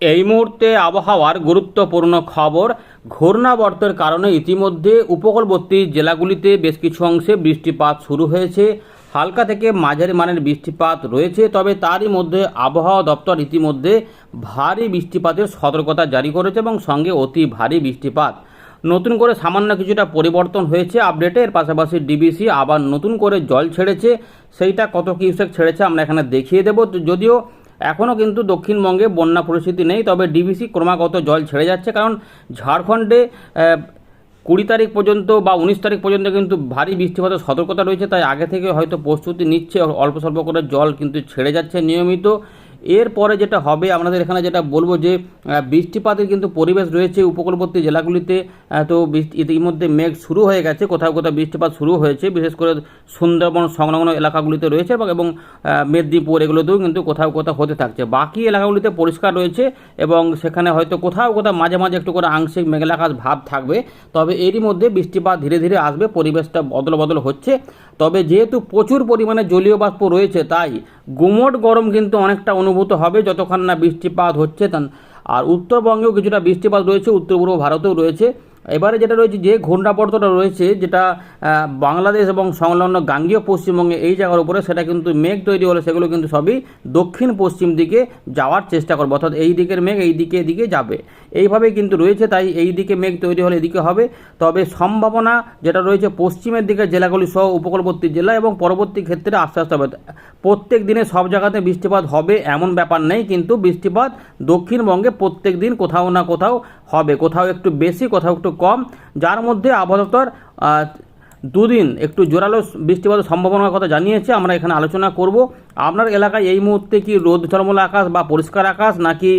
এই মুহূর্তে আবহাওয়ার গুরুত্বপূর্ণ খবর। ঘূর্ণাবর্তের কারণে ইতিমধ্যে উপকূলবর্তী জেলাগুলিতে বেশ কিছু অংশে বৃষ্টিপাত শুরু হয়েছে। হালকা থেকে মাঝারি মানের বৃষ্টিপাত রয়েছে, তবে তারই মধ্যে আবহাওয়া দপ্তর ইতিমধ্যে ভারী বৃষ্টিপাতের সতর্কতা জারি করেছে এবং সঙ্গে অতি ভারী বৃষ্টিপাত। নতুন করে সামান্য কিছুটা পরিবর্তন হয়েছে আপডেটে। এর পাশাপাশি ডিবিসি আবার নতুন করে জল ছেড়েছে। সেইটা কত কিউসেক ছেড়েছে আমরা এখানে দেখিয়ে দেবো। যদিও এখনও কিন্তু দক্ষিণবঙ্গে বন্যা পরিস্থিতি নেই, তবে ডিবিসি ক্রমাগত জল ছেড়ে যাচ্ছে, কারণ ঝাড়খণ্ডে কুড়ি তারিখ পর্যন্ত বা উনিশ তারিখ পর্যন্ত কিন্তু ভারী বৃষ্টিপাতের সতর্কতা রয়েছে, তাই আগে থেকে হয়তো প্রস্তুতি নিচ্ছে, অল্প স্বল্প করে জল কিন্তু ছেড়ে যাচ্ছে নিয়মিত। এরপরে যেটা হবে আপনাদের এখানে যেটা বলব যে বৃষ্টিপাতের কিন্তু পরিবেশ রয়েছে উপকূলবর্তী জেলাগুলিতে। তো ইতিমধ্যে মেঘ শুরু হয়ে গেছে, কোথাও কোথাও বৃষ্টিপাত শুরু হয়েছে, বিশেষ করে সুন্দরবন সংলগ্ন এলাকাগুলিতে রয়েছে এবং মেদিনীপুর এগুলোতেও কিন্তু কোথাও কোথাও হতে থাকছে। বাকি এলাকাগুলিতে পরিষ্কার রয়েছে এবং সেখানে হয়তো কোথাও কোথাও মাঝে মাঝে একটু করে আংশিক মেঘলাকাশ ভাব থাকবে। তবে এরই মধ্যে বৃষ্টিপাত ধীরে ধীরে আসবে, পরিবেশটা বদল বদল হচ্ছে। তবে যেহেতু প্রচুর পরিমাণে জলীয় বাষ্প রয়েছে, তাই গুমোট গরম কিন্তু অনেকটা অনুভূত হবে যতক্ষণ না বৃষ্টিপাত হচ্ছে আর উত্তরবঙ্গেও কিছুটা বৃষ্টিপাত রয়েছে উত্তর পূর্ব ভারতেও রয়েছে। এবারে যেটা রয়েছে, যে ঘূর্ণাবর্তটা রয়েছে, যেটা বাংলাদেশ এবং সংলগ্ন গাঙ্গীয় পশ্চিমবঙ্গে এই জায়গার উপরে সেটা কিন্তু মেঘ তৈরি হলে সেগুলো কিন্তু সবই দক্ষিণ পশ্চিম দিকে যাওয়ার চেষ্টা করবে। অর্থাৎ এই দিকের মেঘ এই দিকে এদিকে যাবে। এইভাবেই কিন্তু রয়েছে, তাই এই দিকে মেঘ তৈরি হলে এদিকে হবে। তবে সম্ভাবনা যেটা রয়েছে, পশ্চিমের দিকে জেলাগুলি সহ উপকূলবর্তী জেলা এবং পরবর্তী ক্ষেত্রে আস্তে আস্তে হবে। প্রত্যেক দিনে সব জায়গাতে বৃষ্টিপাত হবে এমন ব্যাপার নেই, কিন্তু বৃষ্টিপাত দক্ষিণবঙ্গে প্রত্যেক দিন কোথাও না কোথাও হবে। কোথাও একটু বেশি, কোথাও একটু কম। যার মধ্যে আবহাওয়া দুদিন একটু জোরালো বৃষ্টিপাতের সম্ভাবনার কথা জানিয়েছে, আমরা এখানে আলোচনা করব। আপনার এলাকায় এই মুহূর্তে কি রোদ, ঝলমল আকাশ বা পরিষ্কার আকাশ, নাকি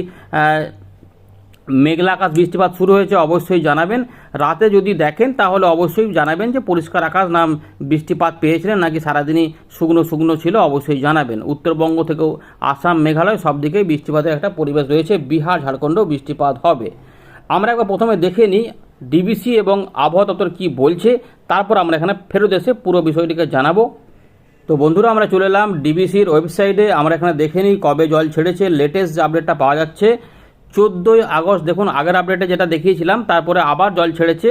মেঘলা আকাশ বৃষ্টিপাত শুরু হয়েছে অবশ্যই জানাবেন। রাতে যদি দেখেন, তাহলে অবশ্যই জানাবেন যে পরিষ্কার আকাশ না বৃষ্টিপাত পেয়েছিলেন, নাকি সারাদিনই শুকনো শুকনো ছিল, অবশ্যই জানাবেন। উত্তরবঙ্গ থেকেও আসাম, মেঘালয় সব দিকেই বৃষ্টিপাতের একটা পরিবেশ রয়েছে। বিহার, ঝাড়খণ্ডেও বৃষ্টিপাত হবে। আমরা একবার প্রথমে দেখে নিই ডিবিসি এবং আবহাওয়া দপ্তর কী বলছে, তারপর আমরা এখানে ফেরত এসে পুরো বিষয়টিকে জানাব। তো বন্ধুরা, আমরা চলে এলাম ডিবিসির ওয়েবসাইটে। আমরা এখানে দেখে নিই কবে জল ছেড়েছে লেটেস্ট যে আপডেটটা পাওয়া যাচ্ছে। চোদ্দোই আগস্ট, দেখুন, আগের আপডেটে যেটা দেখিয়েছিলাম, তারপরে আবার জল ছেড়েছে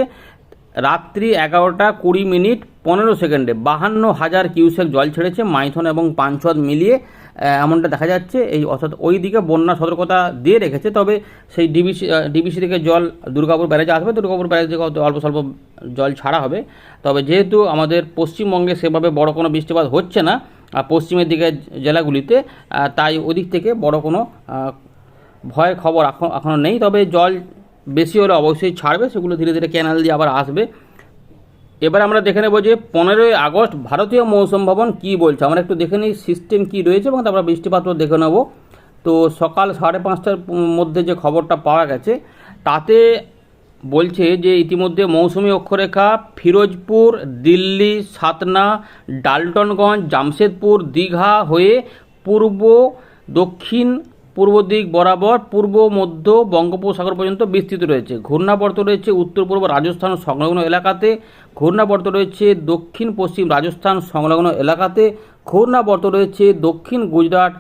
রাত্রি এগারোটা কুড়ি মিনিট পনেরো সেকেন্ডে। বাহান্ন হাজার কিউসেক জল ছেড়েছে মাইথন এবং পাঞ্চদ মিলিয়ে। এমনটা দেখা যাচ্ছে, এই অর্থাৎ ওই দিকে বন্যা সতর্কতা দিয়ে রেখেছে, তবে সেই ডিবিসি ডিবিসি থেকে জল দুর্গাপুর ব্যারেজে আসবে, দুর্গাপুর ব্যারেজ থেকে অল্প স্বল্প জল ছাড়া হবে। তবে যেহেতু আমাদের পশ্চিমবঙ্গে সেভাবে বড় কোনো বৃষ্টিপাত হচ্ছে না পশ্চিমের দিকে জেলাগুলিতে তাই ওদিক থেকে বড় কোনো ভয়ের খবর এখন এখনও নেই। তবে জল বেশি হলে অবশ্যই ছাড়বে, সেগুলো ধীরে ধীরে ক্যানাল দিয়ে আবার আসবে। এবার আমরা দেখে নেব যে পনেরোই আগস্ট ভারতীয় মৌসুম ভবন কী বলছে। আমরা একটু দেখে নিই সিস্টেম কী রয়েছে এবং তারপর বৃষ্টিপাতও দেখে নেব। তো সকাল সাড়ে পাঁচটার মধ্যে যে খবরটা পাওয়া গেছে, তাতে বলছে যে ইতিমধ্যে মৌসুমি অক্ষরেখা, ফিরোজপুর, দিল্লি, সাতনা, ডালটনগঞ্জ, জামশেদপুর, দীঘা হয়ে পূর্ব, দক্ষিণ, পূর্ব দিক বরাবর পূর্ব, মধ্য, বঙ্গোপসাগর পর্যন্ত বিস্তৃত রয়েছে। ঘূর্ণাবর্ত রয়েছে উত্তর পূর্ব রাজস্থান সংলগ্ন এলাকাতে। ঘূর্ণাবর্ত রয়েছে দক্ষিণ পশ্চিম রাজস্থান সংলগ্ন এলাকাতে। ঘূর্ণাবর্ত রয়েছে দক্ষিণ গুজরাট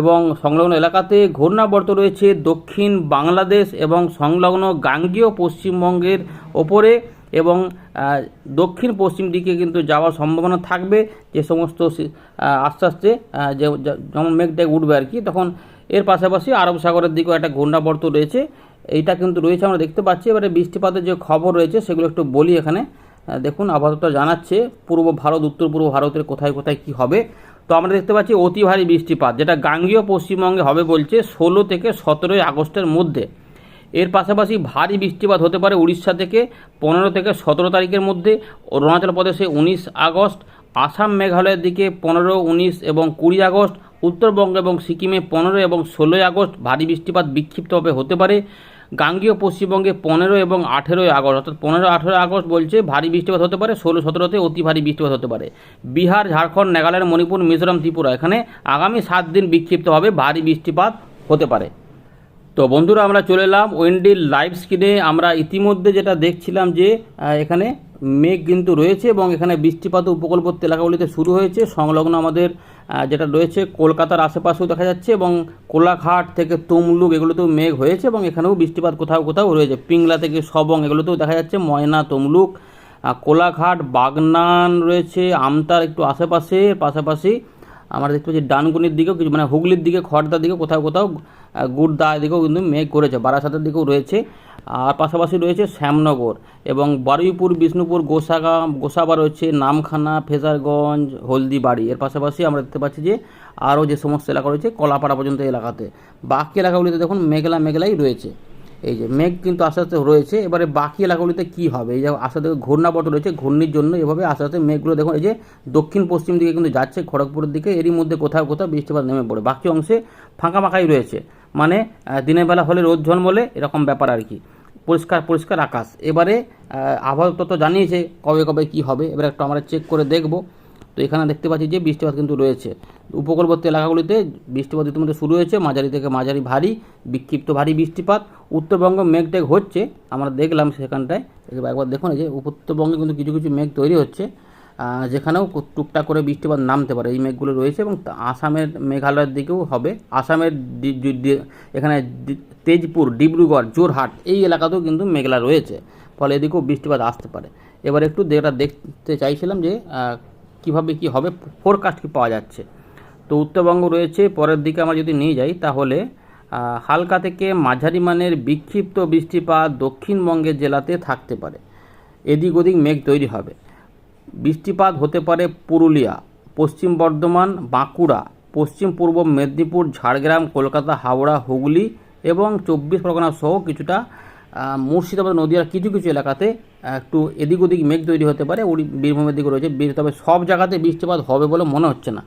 এবং সংলগ্ন এলাকাতে। ঘূর্ণাবর্ত রয়েছে দক্ষিণ বাংলাদেশ এবং সংলগ্ন গাঙ্গীয় পশ্চিমবঙ্গের ওপরে এবং দক্ষিণ পশ্চিম দিকে কিন্তু যাওয়ার সম্ভাবনা থাকবে। যে সমস্ত আস্তে আস্তে যেমন মেঘটা উঠবে আর কি, তখন এর পাশাপাশি আরব সাগরের দিকেও একটা ঘূর্ণাবর্ত রয়েছে। এইটা কিন্তু রয়েছে, আমরা দেখতে পাচ্ছি। এবারে বৃষ্টিপাতের যে খবর রয়েছে, সেগুলো একটু বলি এখানে। দেখুন, আপাতত জানাচ্ছে পূর্ব ভারত, উত্তর পূর্ব ভারতের কোথায় কোথায় কি হবে। তো আমরা দেখতে পাচ্ছি অতি ভারী বৃষ্টিপাত, যেটা গাঙ্গীয় পশ্চিমবঙ্গে হবে বলছে ষোলো থেকে সতেরোই আগস্টের মধ্যে। এর পাশাপাশি ভারী বৃষ্টিপাত হতে পারে উড়িষ্যা থেকে পনেরো থেকে সতেরো তারিখের মধ্যে, অরুণাচল প্রদেশে উনিশ আগস্ট, আসাম মেঘালয়ের দিকে পনেরো, উনিশ এবং কুড়ি আগস্ট, উত্তরবঙ্গ এবং সিকিমে পনেরো এবং ষোলোই আগস্ট ভারী বৃষ্টিপাত বিক্ষিপ্তভাবে হতে পারে। গাঙ্গীয় পশ্চিমবঙ্গে পনেরো এবং আঠেরোই আগস্ট, অর্থাৎ পনেরো আঠেরো আগস্ট বলছে ভারী বৃষ্টিপাত হতে পারে, ষোলো সতেরোতে অতি ভারী বৃষ্টিপাত হতে পারে। বিহার, ঝাড়খণ্ড মেঘালয় মণিপুর, মিজোরাম, ত্রিপুরা, এখানে আগামী সাত দিন বিক্ষিপ্তভাবে ভারী বৃষ্টিপাত হতে পারে। তো বন্ধুরা, আমরা চলে এলাম ওয়েন্ডির লাইভ স্ক্রিনে আমরা ইতিমধ্যে যেটা দেখছিলাম যে এখানে মেঘ কিন্তু রয়েছে এবং এখানে বৃষ্টিপাত উপকূলবর্তী এলাকাগুলিতে শুরু হয়েছে। সংলগ্ন আমাদের যেটা রয়েছে, কলকাতার আশেপাশেও দেখা যাচ্ছে এবং কোলাঘাট থেকে তমলুক এগুলোতেও মেঘ হয়েছে এবং এখানেও বৃষ্টিপাত কোথাও কোথাও রয়েছে। পিংলা থেকে সবং এগুলোতেও দেখা যাচ্ছে, ময়না, তমলুক কোলাঘাট, বাগনান রয়েছে, আমতার একটু আশেপাশে, পাশাপাশি আমরা দেখতে পাচ্ছি ডানগুনির দিকেও কিছু মানে হুগলির দিকে খড়দার দিকে কোথাও কোথাও আহ, গুড়দা দিকেও কিন্তু মেঘ করেছে বারাসাতের দিকেও রয়েছে। আর পাশাপাশি রয়েছে শ্যামনগর এবং বারুইপুর বিষ্ণুপুর গোসাগা গোসাবা রয়েছে নামখানা ফেজারগঞ্জ হলদিবাড়ি। এর পাশাপাশি আমরা দেখতে পাচ্ছি যে আরও যে সমস্ত এলাকা রয়েছে কলাপাড়া পর্যন্ত এলাকাতে। বাকি এলাকাগুলিতে দেখুন মেঘলা মেঘলাই রয়েছে। এই যে মেঘ কিন্তু আস্তে আস্তে রয়েছে, এবারে বাকি এলাকাগুলিতে কি হবে? এই যে আস্তে আস্তে ঘূর্ণাবর্ত রয়েছে, ঘূর্ণির জন্য এভাবে আস্তে আস্তে মেঘগুলো দেখুন, এই যে দক্ষিণ পশ্চিম দিকে কিন্তু যাচ্ছে, খড়গপুরের দিকে, এরই মধ্যে কোথাও কোথাও বৃষ্টিপাত নেমে পড়ে। বাকি অংশে ফাঁকা ফাঁকাই রয়েছে। মানে দিনের বেলা হলে রোদ ঝলমলে, এরকম ব্যাপার আর কি। পরিষ্কার পরিষ্কার আকাশ। এবারে আবহাওয়া তত্ত্ব জানিয়েছে কবে কবে কি হবে, এবার একটু আমরা চেক করে দেখব। তো এখানে দেখতে পাচ্ছি যে বৃষ্টিপাত কিন্তু রয়েছে। উপকূলবর্তী এলাকাগুলিতে বৃষ্টিপাত ইতিমধ্যে শুরু হয়েছে। মাঝারি থেকে মাঝারি ভারী, বিক্ষিপ্ত ভারী বৃষ্টিপাত। উত্তরবঙ্গ মেঘ টেঘ হচ্ছে, আমরা দেখলাম সেখানটায়। একবার দেখুন যে উত্তরবঙ্গে কিন্তু কিছু কিছু মেঘ তৈরি হচ্ছে যেখানেও টুকটাক করে বৃষ্টিপাত নামতে পারে। এই মেঘগুলো রয়েছে এবং আসামের মেঘালয়ের দিকেও হবে। আসামের এখানে তেজপুর, ডিব্রুগড় জোরহাট এই এলাকাতেও কিন্তু মেঘলা রয়েছে। ফলে এদিকেও বৃষ্টিপাত আসতে পারে। এবার একটু যেটা দেখতে চাইছিলাম যে কীভাবে কি হবে ফোরকাস্ট কি পাওয়া যাচ্ছে। তো উত্তরবঙ্গ রয়েছে, পরের দিকে আমরা যদি নিয়ে যাই তাহলে হালকা থেকে মাঝারি মানের বিক্ষিপ্ত বৃষ্টিপাত দক্ষিণবঙ্গের জেলাতে থাকতে পারে। এদিক ওদিক মেঘ তৈরি হবে। বৃষ্টিপাত হতে পারে পুরুলিয়া, পশ্চিম বর্ধমান, বাঁকুড়া, পশ্চিম পূর্ব মেদিনীপুর, ঝাড়গ্রাম, কলকাতা, হাওড়া, হুগলি এবং চব্বিশ পরগনা সহ কিছুটা মুর্শিদাবাদ, নদীয়ার কিছু কিছু এলাকাতে একটু এদিক ওদিক মেঘ তৈরি হতে পারে উড়ি বীরভূমের দিকে রয়েছে তবে সব জায়গাতে বৃষ্টিপাত হবে বলে মনে হচ্ছে না।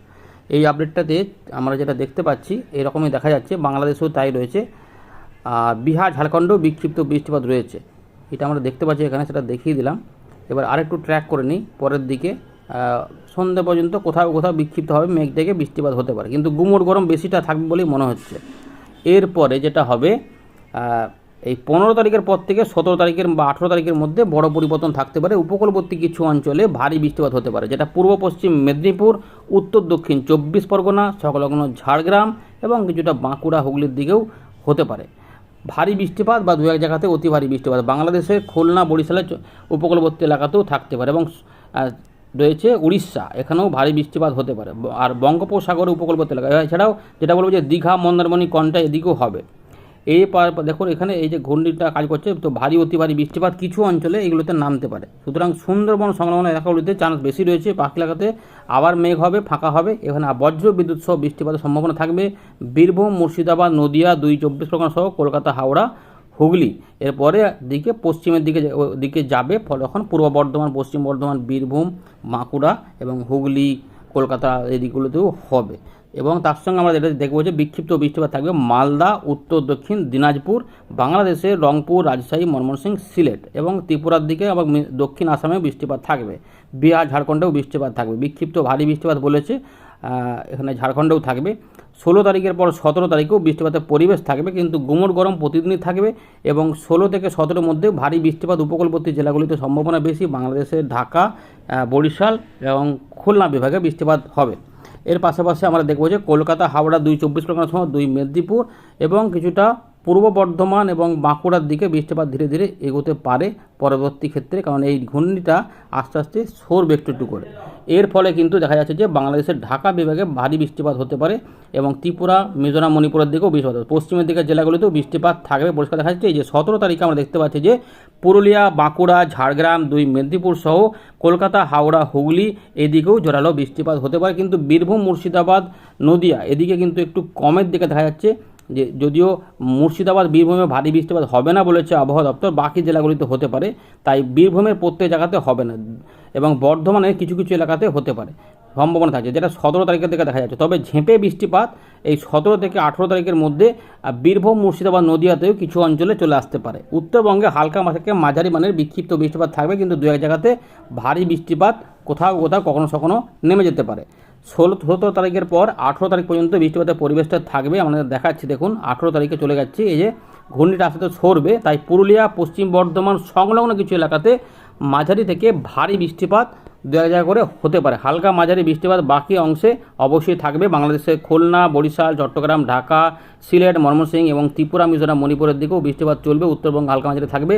এই আপডেটটাতে আমরা যেটা দেখতে পাচ্ছি, এরকমই দেখা যাচ্ছে, বাংলাদেশেও তাই রয়েছে। আর বিহার, ঝাড়খণ্ডেও বিক্ষিপ্ত বৃষ্টিপাত রয়েছে। এটা আমরা দেখতে পাচ্ছি, এখানে সেটা দেখিয়ে দিলাম। এবার আরেকটু ট্র্যাক করে নিই, পরের দিকে। সন্ধ্যে পর্যন্ত কোথাও কোথাও বিক্ষিপ্ত হবে মেঘ থেকে বৃষ্টিপাত হতে পারে, কিন্তু গুমোট গরম বেশিটা থাকবে বলেই মনে হচ্ছে। এরপরে যেটা হবে এই পনেরো তারিখের পর থেকে সতেরো তারিখের বা আঠেরো তারিখের মধ্যে বড় পরিবর্তন থাকতে পারে। উপকূলবর্তী কিছু অঞ্চলে ভারী বৃষ্টিপাত হতে পারে, যেটা পূর্ব পশ্চিম মেদিনীপুর, উত্তর দক্ষিণ চব্বিশ পরগনা, সংলগ্ন ঝাড়গ্রাম এবং কিছুটা বাঁকুড়া, হুগলির দিকেও হতে পারে। ভারী বৃষ্টিপাত বা দু এক জায়গাতে অতি ভারী বৃষ্টিপাত। বাংলাদেশের খুলনা বরিশালের উপকূলবর্তী এলাকাতেও থাকতে পারে এবং রয়েছে উড়িষ্যা, এখানেও ভারী বৃষ্টিপাত হতে পারে। আর বঙ্গোপসাগর উপকূলবর্তী এলাকা এছাড়াও যেটা বলব যে দীঘা, মন্দারমণি কন্টা এদিকেও হবে। এই পার দেখুন, এখানে এই যে ঘূর্ণিটা কাজ করছে, তো ভারী, অতি ভারী বৃষ্টিপাত কিছু অঞ্চলে এগুলোতে নামতে পারে। সুতরাং সুন্দরবন সংলগ্ন এলাকাগুলিতে চান্স বেশি রয়েছে। পাখি এলাকাতে আবার মেঘ হবে, ফাঁকা হবে। এখানে বজ্র বিদ্যুৎ সহ বৃষ্টিপাতের সম্ভাবনা থাকবে। বীরভূম, মুর্শিদাবাদ, নদিয়া, দুই চব্বিশ পরগনা সহ কলকাতা, হাওড়া, হুগলি। এরপরে দিকে পশ্চিমের দিকে দিকে যাবে। ফলে তখন পূর্ব বর্ধমান, পশ্চিম বর্ধমান, বীরভূম, বাঁকুড়া এবং হুগলি, কলকাতা এই দিকগুলোতেও হবে। এবং তার সঙ্গে আমরা যেটা দেখব যে বিক্ষিপ্ত বৃষ্টিপাত থাকবে মালদা, উত্তর, দক্ষিণ, দিনাজপুর বাংলাদেশের রংপুর, রাজশাহী ময়মনসিংহ সিলেট এবং ত্রিপুরার দিকে মি- দক্ষিণ আসামেও বৃষ্টিপাত থাকবে। বিহার, ঝাড়খণ্ডেও বৃষ্টিপাত থাকবে। বিক্ষিপ্ত ভারী বৃষ্টিপাত বলেছে এখানে ঝাড়খণ্ডেও থাকবে। ষোলো তারিখের পর সতেরো তারিখেও বৃষ্টিপাতের পরিবেশ থাকবে, কিন্তু গুমোট গরম প্রতিদিনই থাকবে এবং ষোলো থেকে সতেরোর মধ্যে ভারী বৃষ্টিপাত উপকূলবর্তী জেলাগুলিতে সম্ভাবনা বেশি। বাংলাদেশের ঢাকা বরিশাল এবং খুলনা বিভাগে বৃষ্টিপাত হবে। এর পাশাপাশি আমরা দেখব যে কলকাতা, হাওড়া দুই চব্বিশ পরগনা সহ দুই মেদিনীপুর এবং কিছুটা পূর্ব বর্ধমান এবং বাঁকুড়ার দিকে বৃষ্টিপাত ধীরে ধীরে এগোতে পারে পরবর্তী ক্ষেত্রে, কারণ এই ঘূর্ণিটা আস্তে আস্তে সরবে একটু একটু করে। এর ফলে কিন্তু দেখা যাচ্ছে যে বাংলাদেশের ঢাকা বিভাগে ভারী বৃষ্টিপাত হতে পারে এবং ত্রিপুরা, মিজোরাম, মণিপুরের দিকেও বৃষ্টিপাত। পশ্চিমের দিকের জেলাগুলিতেও বৃষ্টিপাত থাকবে পরিষ্কার দেখা যাচ্ছে। এই যে সতেরো তারিখে আমরা দেখতে পাচ্ছি যে পুরুলিয়া, বাঁকুড়া, ঝাড়গ্রাম, দুই মেদিনীপুর সহ কলকাতা, হাওড়া, হুগলি এদিকেও জোরালো বৃষ্টিপাত হতে পারে। কিন্তু বীরভূম, মুর্শিদাবাদ, নদিয়া এদিকে কিন্তু একটু কমের দিকে দেখা যাচ্ছে। যে যদিও মুর্শিদাবাদ বীরভূমে ভারী বৃষ্টিপাত হবে না বলেছে আবহাওয়া দপ্তর, বাকি জেলাগুলিতে হতে পারে। তাই বীরভূমের প্রত্যেক জায়গাতে হবে না এবং বর্ধমানের কিছু কিছু এলাকাতে হতে পারে। সম্ভাবনা থাকছে, যেটা সতেরো তারিখের দিকে দেখা যাচ্ছে। তবে ঝেঁপে বৃষ্টিপাত এই সতেরো থেকে আঠেরো তারিখের মধ্যে বীরভূম, মুর্শিদাবাদ নদিয়াতেও কিছু অঞ্চলে চলে আসতে পারে। উত্তরবঙ্গে হালকা থেকে মাঝারি মানের বিক্ষিপ্ত বৃষ্টিপাত থাকবে, কিন্তু দু এক জায়গাতে ভারী বৃষ্টিপাত কোথাও কোথাও কখনো কখনো নেমে যেতে পারে। ষোলো, সতেরো তারিখের পর আঠেরো তারিখ পর্যন্ত বৃষ্টিপাতের পরিবেশটা থাকবে। আমাদের দেখাচ্ছি, দেখুন, আঠেরো তারিখে চলে যাচ্ছে। এই যে ঘূর্ণিটা আসতে সরবে, তাই পুরুলিয়া, পশ্চিম বর্ধমান সংলগ্ন কিছু এলাকাতে মাঝারি থেকে ভারী বৃষ্টিপাত দু এক জায়গা করে হতে পারে। হালকা মাঝারি বৃষ্টিপাত বাকি অংশে অবশ্যই থাকবে বাংলাদেশের খুলনা, বরিশাল, চট্টগ্রাম, ঢাকা, সিলেট, ময়মনসিংহ এবং ত্রিপুরা, মিজোরাম, মণিপুরের দিকেও বৃষ্টিপাত চলবে। উত্তরবঙ্গ হালকা মাঝারি থাকবে।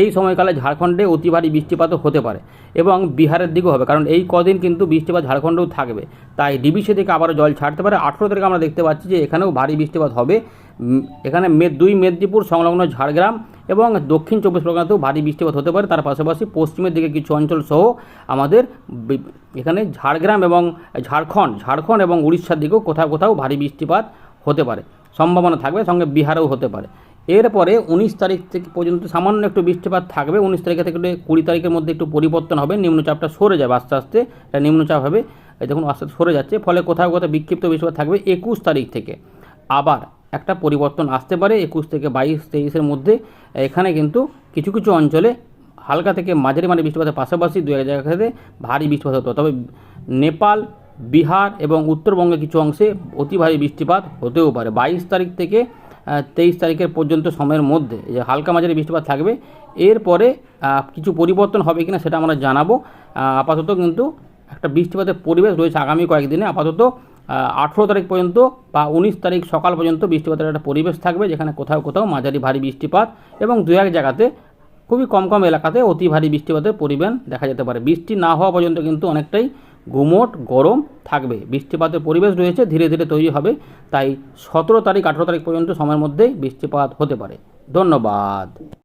এই সময়কালে ঝাড়খণ্ডে অতি ভারী বৃষ্টিপাতও হতে পারে এবং বিহারের দিকেও হবে কারণ এই কদিন কিন্তু বৃষ্টিপাত ঝাড়খণ্ডেও থাকবে। তাই ডিবিসি থেকে আবারও জল ছাড়তে পারে। আঠেরো তারিখে আমরা দেখতে পাচ্ছি যে এখানেও ভারী বৃষ্টিপাত হবে। এখানে মে, দুই মেদিনীপুর সংলগ্ন ঝাড়গ্রাম এবং দক্ষিণ চব্বিশ পরগনাতেও ভারী বৃষ্টিপাত হতে পারে। তার পাশাপাশি পশ্চিমের দিকে কিছু অঞ্চল সহ আমাদের এখানে ঝাড়গ্রাম এবং ঝাড়খণ্ড ঝাড়খণ্ড এবং উড়িষ্যার দিকেও কোথাও কোথাও ভারী বৃষ্টিপাত হতে পারে। সম্ভাবনা থাকবে, সঙ্গে বিহারেও হতে পারে। এরপরে উনিশ তারিখ থেকে পর্যন্ত সামান্য একটু বৃষ্টিপাত থাকবে। উনিশ তারিখ থেকে কুড়ি তারিখের মধ্যে একটু পরিবর্তন হবে। নিম্নচাপটা সরে যাবে আস্তে আস্তে। এটা নিম্নচাপ হবে দেখুন আস্তে সরে যাচ্ছে। ফলে কোথাও কোথাও বিক্ষিপ্ত বৃষ্টিপাত থাকবে। একুশ তারিখ থেকে আবার একটা পরিবর্তন আসতে পারে একুশ থেকে বাইশ, তেইশের মধ্যে। এখানে কিন্তু কিছু কিছু অঞ্চলে হালকা থেকে মাঝারি মানে বৃষ্টিপাতের পাশাপাশি দু এক জায়গাতে ভারী বৃষ্টিপাত হতো তবে নেপাল, বিহার এবং উত্তরবঙ্গে কিছু অংশে অতি ভারী বৃষ্টিপাত হতেও পারে। বাইশ তারিখ থেকে তেইশ তারিখের পর্যন্ত সময়ের মধ্যে যে হালকা মাঝারি বৃষ্টিপাত থাকবে, এরপরে কিছু পরিবর্তন হবে কিনা সেটা আমরা জানাব। আপাতত কিন্তু একটা বৃষ্টিপাতের পরিবেশ রয়েছে আগামী কয়েকদিনে। আপাতত আঠেরো তারিখ পর্যন্ত বা উনিশ তারিখ সকাল পর্যন্ত বৃষ্টিপাতের একটা পরিবেশ থাকবে, যেখানে কোথাও কোথাও মাঝারি ভারী বৃষ্টিপাত এবং দু এক জায়গাতে খুবই কম কম এলাকাতে অতি ভারী বৃষ্টিপাতের পরিমাণ দেখা যেতে পারে। বৃষ্টি না হওয়া পর্যন্ত কিন্তু অনেকটাই গুমোট গরম থাকবে। বৃষ্টিপাতের পরিবেশ রয়েছে, ধীরে ধীরে তৈরি হবে, তাই সতেরো তারিখ, আঠেরো তারিখ পর্যন্ত সময়ের মধ্যেই বৃষ্টিপাত হতে পারে। ধন্যবাদ।